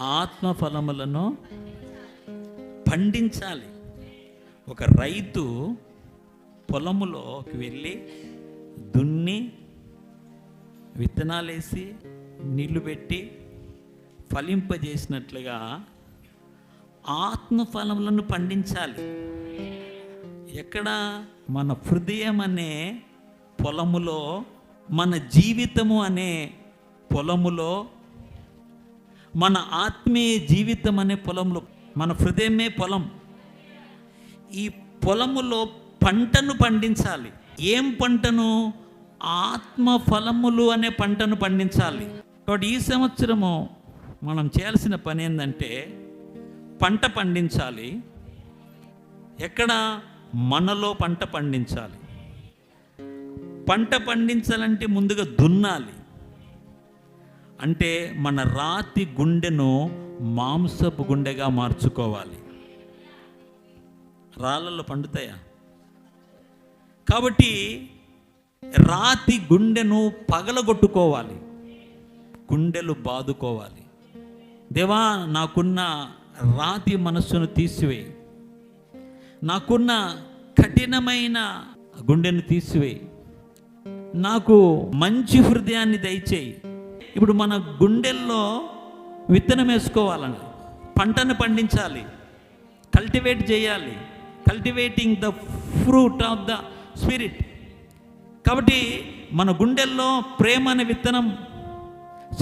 ఆత్మఫలములను పండించాలి. ఒక రైతు పొలములోకి వెళ్ళి దున్ని విత్తనాలు వేసి నీళ్ళు పెట్టి ఫలింపజేసినట్లుగా ఆత్మఫలములను పండించాలి. ఎక్కడ? మన హృదయం అనే పొలములో మన జీవితము అనే పొలములో మన ఆత్మీయ జీవితం అనే పొలంలో మన హృదయమే పొలం. ఈ పొలములో పంటను పండించాలి. ఏం పంటను? ఆత్మ ఫలములు అనే పంటను పండించాలి. కాబట్టి ఈ సంవత్సరము మనం చేయాల్సిన పని ఏంటంటే పంట పండించాలి. ఎక్కడ? మనలో పంట పండించాలి. పంట పండించాలంటే ముందుగా దున్నాలి. అంటే మన రాతి గుండెను మాంసపు గుండెగా మార్చుకోవాలి. రాళ్ళల్లో పండుతాయా? కాబట్టి రాతి గుండెను పగలగొట్టుకోవాలి. గుండెలు బాదుకోవాలి. దేవా నాకున్న రాతి మనస్సును తీసివేయి నాకున్న కఠినమైన గుండెను తీసివేయి నాకు మంచి హృదయాన్ని దయచేయి. ఇప్పుడు మన గుండెల్లో విత్తనం వేసుకోవాలని పంటను పండించాలి. కల్టివేట్ చేయాలి. Cultivating the fruit of the spirit. కాబట్టి మన గుండెల్లో ప్రేమ అనే విత్తనం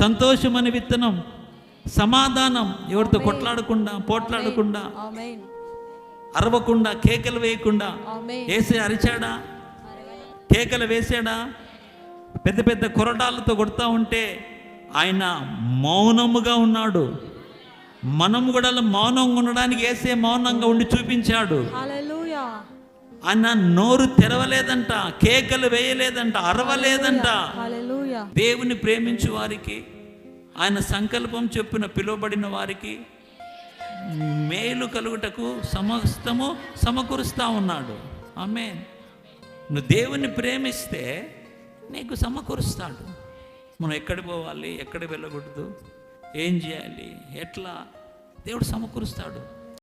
సంతోషం అనే విత్తనం సమాధానం ఎవరితో కొట్లాడకుండా పోట్లాడకుండా అరవకుండా కేకలు వేయకుండా వేసే అరిచాడా? కేకలు వేసాడా? పెద్ద పెద్ద కొరడాలతో కొడతా ఉంటే ఆయన మౌనముగా ఉన్నాడు. మనం కూడా మౌనంగా ఉండడానికి వేసే మౌనంగా ఉండి చూపించాడు. ఆయన నోరు తెరవలేదంట కేకలు వేయలేదంట అరవలేదంట. దేవుని ప్రేమించు వారికి ఆయన సంకల్పం చెప్పిన పిలువబడిన వారికి మేలు కలుగుటకు సమస్తము సమకూరుస్తూ ఉన్నాడు. ఆమె నువ్వు దేవుని ప్రేమిస్తే నీకు సమకూరుస్తాడు. మనం ఎక్కడికి పోవాలి ఎక్కడికి వెళ్ళకూడదు ఏం చేయాలి ఎట్లా? దేవుడు సమకూరుస్తాడు.